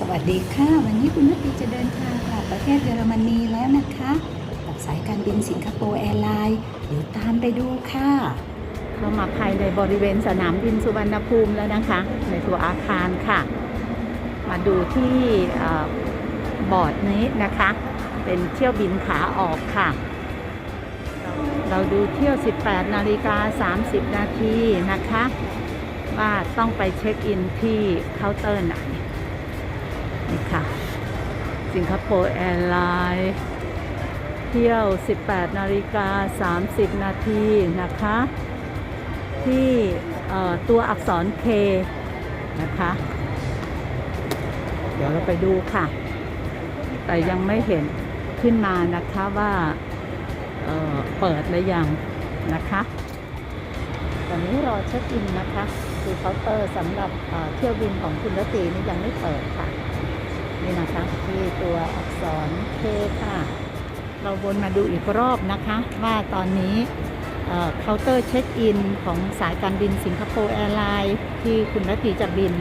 สวัสดีค่ะ วันนี้คุณนัตตีจะเดินทางกลับประเทศเยอรมนีแล้วนะคะกับสายการบินสิงคโปร์แอร์ไลน์เดี๋ยวตามไปดูค่ะ เข้ามาภายในบริเวณสนามบินสุวรรณภูมิแล้วนะคะ ในตัวอาคารค่ะ มาดูที่บอร์ดนี้นะคะ เป็นเที่ยวบินขาออกค่ะ เราดูเที่ยว 18 นาฬิกา 30 นาทีนะคะ ว่าต้องไปเช็คอินที่เคาน์เตอร์ไหน สิงคโปร์แอร์ไลน์เที่ยว 18 นาฬิกา 30 นาทีนะคะ ที่ตัวอักษร K นะคะ เดี๋ยวเราไปดูค่ะ แต่ยังไม่เห็นขึ้นมานะคะว่าเเปิดหรือยังนะคะตอนนี้รอเช็คอินนะคะคือเคาน์เตอร์สำหรับเอ่อเที่ยวบินของคุณรตีนี่ยังไม่เปิดค่ะ นี่นะคะที่ตัวอักษร K ค่ะ เราวนมาดูอีกรอบนะคะ ว่าตอนนี้เคาน์เตอร์เช็คอินของสายการบินสิงคโปร์แอร์ไลน์ที่คุณรตีจะบิน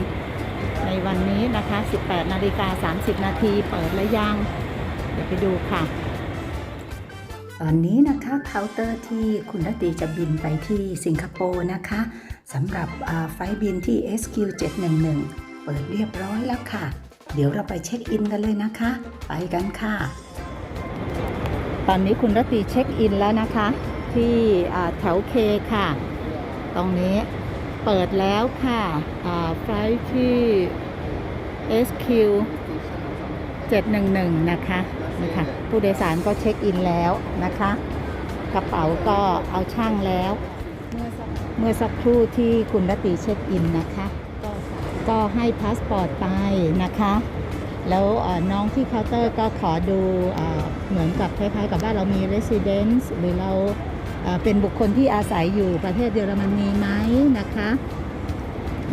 ในวันนี้นะคะ 18 นาฬิกา 30 นาทีเปิดและยัง เดี๋ยวไปดูค่ะ ตอนนี้นะคะเคาน์เตอร์ที่คุณนัตตีจะบินไปที่สิงคโปร์นะคะสำหรับไฟบินที่ SQ 711 เปิดเรียบร้อยแล้วค่ะ เดี๋ยวเราไปเช็คอินกันเลยนะคะ ไปกันค่ะ ตอนนี้คุณรตีเช็คอินแล้วนะคะ ที่แถวเคค่ะ ตรงนี้เปิดแล้วค่ะไฟล์ที่ SQ 711 นะคะนี่ค่ะผู้โดยสารก็เช็คอินแล้วนะคะ กระเป๋าก็เอาช่างแล้ว เมื่อสักครู่ที่คุณรตีเช็คอินนะคะ ก็ให้พาสปอร์ตไปนะคะ แล้วน้องที่เคาน์เตอร์ก็ขอดูเอ่อเหมือนกับคล้ายๆ กับว่าเรามี residence หรือเราเป็นบุคคลที่อาศัยอยู่ประเทศเยอรมนีไหมนะคะ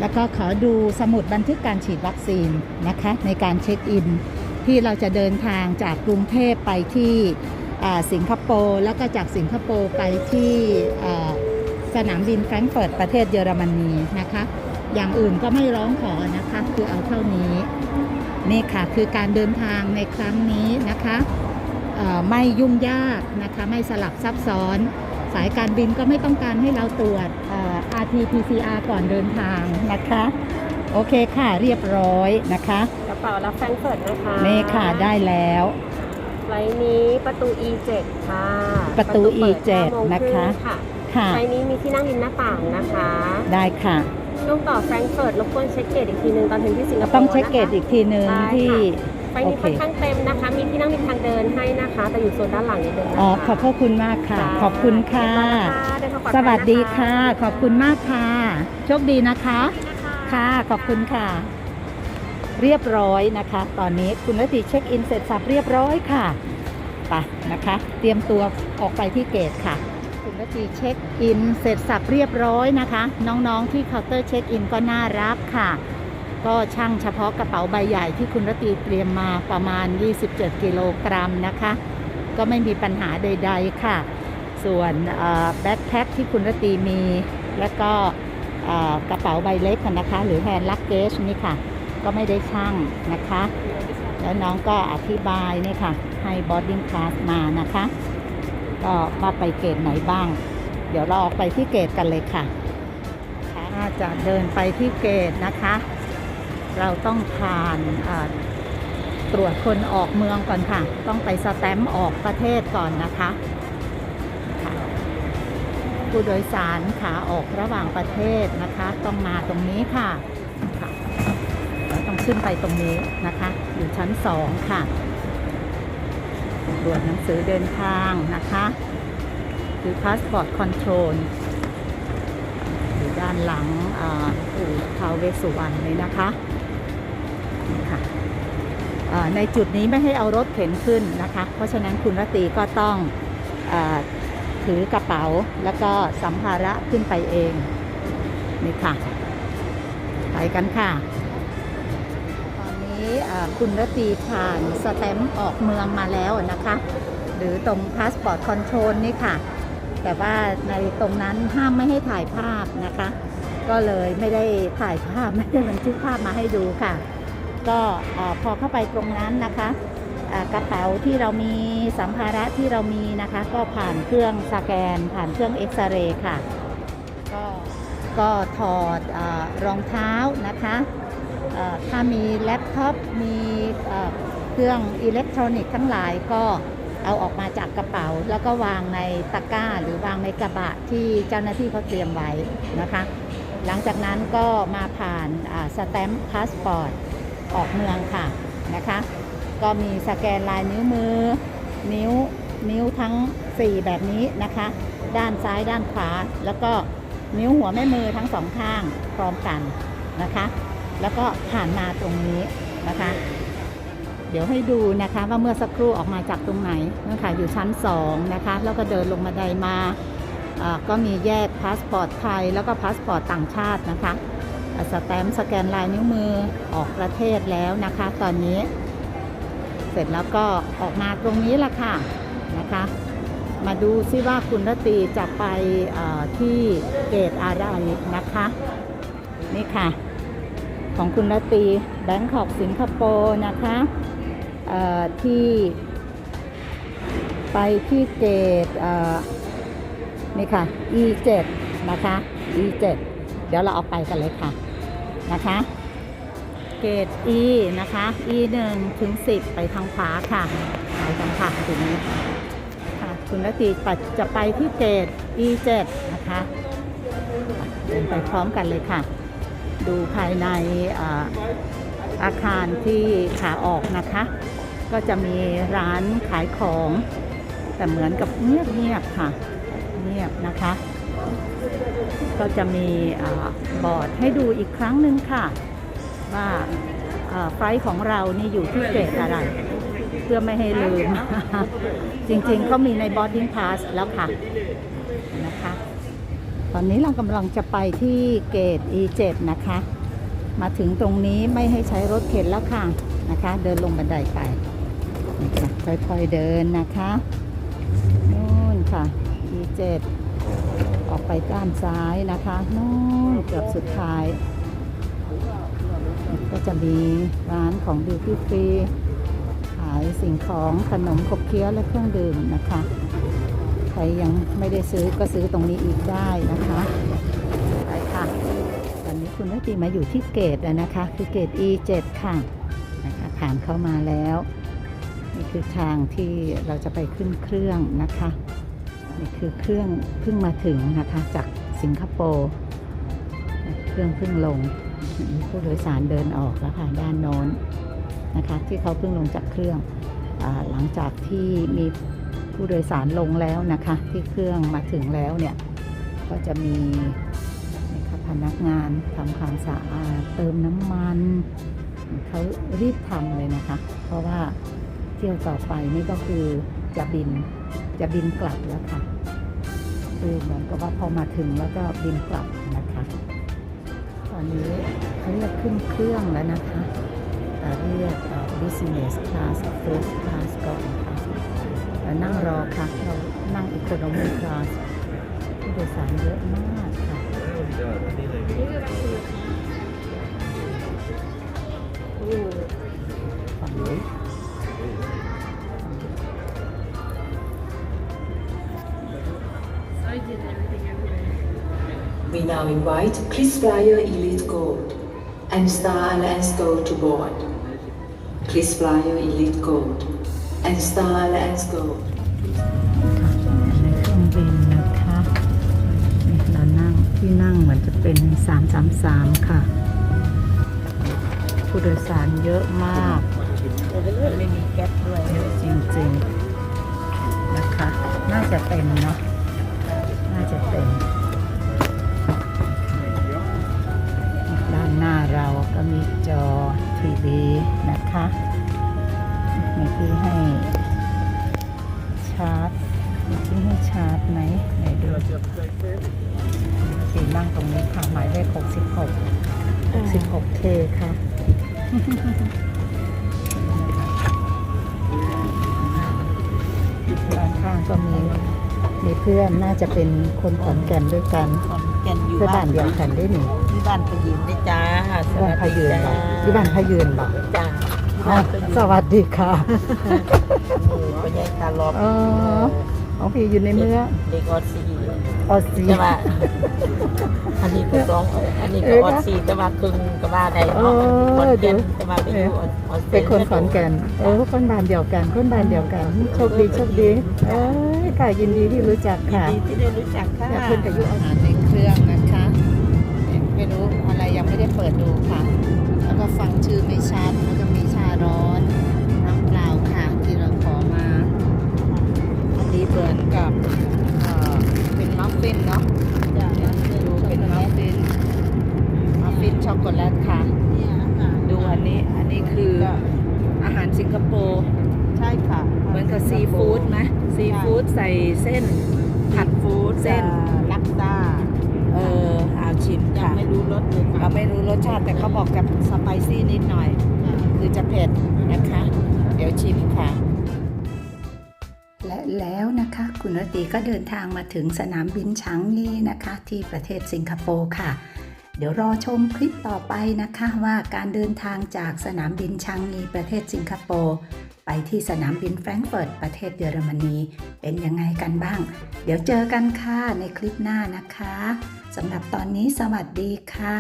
แล้วก็ขอดูสมุดบันทึกการฉีดวัคซีนนะคะ ในการเช็คอิน ที่เราจะเดินทางจากกรุงเทพไปที่สิงคโปร์แล้วก็จากสิงคโปร์ไปที่สนามบินแฟรงก์เฟิร์ตประเทศเยอรมนีนะคะ อย่างอื่นก็ไม่ร้องขอนะคะ คือเอาเท่านี้นี่ค่ะคือการเดินทางในครั้งนี้นะคะเอ่อไม่ยุ่งยากนะคะไม่สลับซับซ้อน สายการบินก็ไม่ต้องการให้เราตรวจเอ่อ RT-PCR ก่อนเดินทางนะคะ โอเคค่ะเรียบร้อยนะคะกระเป๋ารับแฟรงก์เฟิร์ตนะคะนี่ค่ะได้แล้วไฟล์นี้ประตู E7 ค่ะ ประตูเปิด E7 9โมงนะคะรึ่งค่ะค่ะไฟล์นี้มีที่นั่งริมหน้าต่างนะคะ ได้ค่ะ ช่วงต่อแฟรงก์เฟิร์ตรบกวนเช็คเกตอีกทีนึงตอนถึงที่สิงคโปร์ต้องเช็คเกตนะคะอีกทีหนึ่งใช่ค่ะที่ไฟล์นี้โอเคค่อนข้างเต็มนะคะ มีที่นั่งริมทางเดินให้นะคะ แต่อยู่โซนด้านหลังนิดนึงนะคะอ๋อขอบพระคุณมากค่ะ ขอบคุณค่ะเดินทางปลอสภัยนวัสดีค่ะ ขอบคุณมากค่ะ โชคดีนะคะนะคะ ค่ะ ขอบคุณค่ะ เรียบร้อยนะคะ ตอนนี้คุณรติเช็คอินเสร็จสับเรียบร้อยค่ะไปนะคะ เตรียมตัวออกไปที่เกตค่ะ คุณรติเช็คอินเสร็จสับเรียบร้อยนะคะ น้องๆที่เคาน์เตอร์เช็คอินก็น่ารักค่ะ ก็ช่างเฉพาะกระเป๋าใบใหญ่ที่คุณรตีเตรียมมาประมาณ 27 กิโลกรัมนะคะ ก็ไม่มีปัญหาใด ๆค่ะ ส่วนแบ็คแพ็คที่คุณรตีมี แล้วก็กระเป๋าใบเล็กนะคะ หรือแฮนด์ลักเกจนี่ค่ะ ก็ไม่ได้ช่างนะคะ แล้วน้องก็อธิบายนี่ค่ะ ให้บอดดิ้งคลาสมานะคะ ก็ว่าไปเกรดไหนบ้าง เดี๋ยวเราออกไปที่เกรดกันเลยค่ะถ้าจะเดินไปที่เกรดนะคะ เราต้องผ่านตรวจคนออกเมืองก่อนค่ะ ต้องไปสแตมป์ออกประเทศก่อนนะคะผู้โดยสารขาออกระหว่างประเทศนะคะ ต้องมาตรงนี้ค่ะ ต้องขึ้นไปตรงนี้นะคะ อยู่ชั้นสองค่ะ ตรวจหนังสือเดินทางนะคะคือ Passport Control อยู่ด้านหลังอู่ทาวเวสุวรรณเลยนะคะค่ะในจุดนี้ไม่ให้เอารถเข็นขึ้นนะคะ เพราะฉะนั้นคุณรตีก็ต้องอถือกระเป๋าแล้วก็สัมภาระขึ้นไปเองนี่ค่ะ ไปกันค่ะ นี้คุณรตีผ่านสแตมป์ออกเมืองมาแล้วนะคะ หรือตรงพาสปอร์ตคอนโทรลนี่ค่ะ แต่ว่าในตรงนั้นห้ามไม่ให้ถ่ายภาพนะคะ ก็เลยไม่ได้ถ่ายภาพไม่ได้บันทึกภาพมาให้ดูค่ะ ก็พอเข้าไปตรงนั้นนะคะกระเป๋าที่เรามีสัมภาระที่เรามีนะคะ ก็ผ่านเครื่องสแกน ผ่านเครื่องเอ็กซเรย์ค่ะ ก็ก็ถอดอรองเท้านะคะ ถ้ามีแล็ปท็อปมีเครื่องอิเล็กทรอนิกส์ทั้งหลายก็เอาออกมาจากกระเป๋า แล้วก็วางในตะกร้า หรือวางในกระบะที่เจ้าหน้าที่เขาเตรียมไว้นะคะ หลังจากนั้นก็มาผ่านสแตมป์พาสปอร์ตออกเมืองค่ะนะคะ ก็มีสแกนลายนิ้วมือ นิ้วนิ้วทั้ง 4 แบบนี้นะคะ ด้านซ้ายด้านขวา แล้วก็นิ้วหัวแม่มือทั้งสองข้างพร้อมกันนะคะ แล้วก็ผ่านมาตรงนี้นะคะ เดี๋ยวให้ดูนะคะว่าเมื่อสักครู่ออกมาจากตรงไหนนั่นค่ะอยู่ชั้น 2 นะคะ แล้วก็เดินลงบันไดมาก็มีแยกพาสปอร์ตไทย แล้วก็พาสปอร์ตต่างชาตินะคะสแตมป์สแกนลายนิ้วมือออกประเทศแล้วนะคะ ตอนนี้ เสร็จแล้วก็ออกมาตรงนี้ละค่ะนะคะ มาดูซิว่าคุณรตีจะไปที่เกตอะไรนะคะ นี่ค่ะ ของคุณรตรีแบงคอกสิงคโปร์นะคะที่ไปที่เกตนี่ค่ะ E7 นะคะ E7 เดี๋ยวเราเอาไปกันเลยค่ะนะคะ เกต E นะคะ E 1 ถึง 10 ไปทางขวาค่ะไปทางขวาตรงนี้ค่ะคุณรตรีปัดจะไปที่เกต E 7 นะคะเดินไปพร้อมกันเลยค่ะ ดูภายในอาอาคารที่ขาออกนะคะ ก็จะมีร้านขายของ แต่เหมือนกับเงียบๆค่ะ เงียบนะคะ ก็จะมีอบอร์ดให้ดูอีกครั้งหนึ่งค่ะ ว่าไฟของเรานี่อยู่ที่เกรดอะไร เพื่อไม่ให้ลืม จริงๆเขามีใน boarding pass แล้วค่ะนะคะ ตอนนี้เรากำลังจะไปที่เกต E7 นะคะ มาถึงตรงนี้ไม่ให้ใช้รถเข็นแล้วค่ะนะคะ เดินลงบันไดไปนะคะค่อยๆเดินนะคะนู่นค่ะ E7 ออกไปด้านซ้ายนะคะนู่นเกือบสุดท้าย ก็จะมีร้านของดิวตี้ฟรีขายสิ่งของขนมขบเคี้ยวและเครื่องดื่มนะคะ รยังไม่ได้ซื้อก็ซื้อตรงนี้อีกได้นะคะไปค่ะ ตอนนี้คุณนัตีมาอยู่ที่เกตแล้วนะคะ คือเกต E7 ค่ะนะคะผ่านเข้ามาแล้วนี่คือทางที่เราจะไปขึ้นเครื่องนะคะนี่คือเครื่องเพิ่งมาถึงนะคะจากสิงคโปร์เครื่องเพิ่งลงมีผู้โดยสารเดินออกแล้วค่ะด้านโน้นนะคะที่เขาเพิ่งลงจากเครื่องอหลังจากที่มี ผู้โดยสารลงแล้วนะคะ ที่เครื่องมาถึงแล้วเนี่ย ก็จะมีนี่ค่ะพนักงานทำความสะอาดเติมน้ำมันเขารีบทำเลยนะคะ เพราะว่าเที่ยวต่อไปนี่ก็คือจะบินจะบินกลับแล้วค่ะ คือเหมือนกับว่าพอมาถึงแล้วก็บินกลับนะคะ ตอนนี้เขาเรียกขึ้นเครื่องแล้วนะคะเรียก business class first class ก่อน นั่งรอค่ะ เรานั่ง economy class ผู้โดยสารเยอะมากค่ะฝั่งนี้ We now invite Chris Flyer Elite Gold and Star Alliance Gold to board. Chris Flyer Elite Gold and Star Alliance Gold. ในเครื่องบินนะคะนี่เรานั่งที่นั่งเหมือนจะเป็น 333 ค่ะ ผู้โดยสารเยอะมากไม่มีแก๊สด้วยเยอะจริงๆนะคะ น่าจะเต็มเนาะน่าจะเต็มด้านหน้าเราก็มีจอทีวีนะคะ มีที่ให้ชาร์จมีที่ให้ชาร์จไหมไหนดูสีนั่งตรงนี้ค่ะ หมายเลข66 66K ค่ะด้านข้างก็มีมีเพื่อนน่าจะเป็นคนขอนแก่นด้วยกันแก่นอยู่เพื่อนบ้าบ้านนเดียวกันได้หนิอยู่ที่บ้านพยืนนี่จ้าสบ้าวันสพาดียืนจ้าบ่ที่บ้านพายืนบ่จ้า อ๋อสวัสดีค่ะไปยังตาลอบอ๋อของพี่อยู่ในเมืองเด็กออดซีออสซีแต่ว่าอันนี้ก็สองอันนี้ก็ออดซีแต่ว่าครึ่งก็ว่าได้เนาะคนเก่นแต่ว่าไปอยู่ออดซีเป็นคนขอนแก่นเออคนบ้านเดียวกันคนบ้านเดียวกันโชคดีโชคดีเอ้ยค่ะยินดีที่รู้จักค่ะดีที่ได้รู้จักค่ะอยากขึ้นกับยุอาหารในเครื่องนะคะไม่รู้อะไรยังไม่ได้เปิดดูค่ะ แล้วก็ฟังชื่อไม่ชัดแล้วก็มีชา ร้อนน้ำเปล่าค่ะที่เราขอมาอันนี้เหมือนกับเอ่อเป็นมัฟฟินเนาะดูเป็นมัฟฟินมัฟฟินช็อกโกแลตค่ะดูอันนี้อันนี้คืออาหารสิงคโปร์ใช่ค่ะ เหมือนกับซีฟู้ดไหมซีฟู้ดใส่เส้นผัดฟู้ดเส้นลักซ่าเออเอาชิมยังค่ะไม่รู้รสเลยเราไม่รู้รสชาติแต่เขาบอกจะสไปซี่นิดหน่อย คือจะเผ็ดนะคะ เดี๋ยวชิมค่ะ และแล้วนะคะคุณรตีก็เดินทางมาถึงสนามบินฉางลีนะคะ ที่ประเทศสิงคโปร์ค่ะ เดี๋ยวรอชมคลิปต่อไปนะคะว่าการเดินทางจากสนามบินชางงีประเทศสิงคโปร์ไปที่สนามบินแฟรงก์เฟิร์ตประเทศเยอรมนี เป็นยังไงกันบ้าง เดี๋ยวเจอกันค่ะในคลิปหน้านะคะสำหรับตอนนี้สวัสดีค่ะ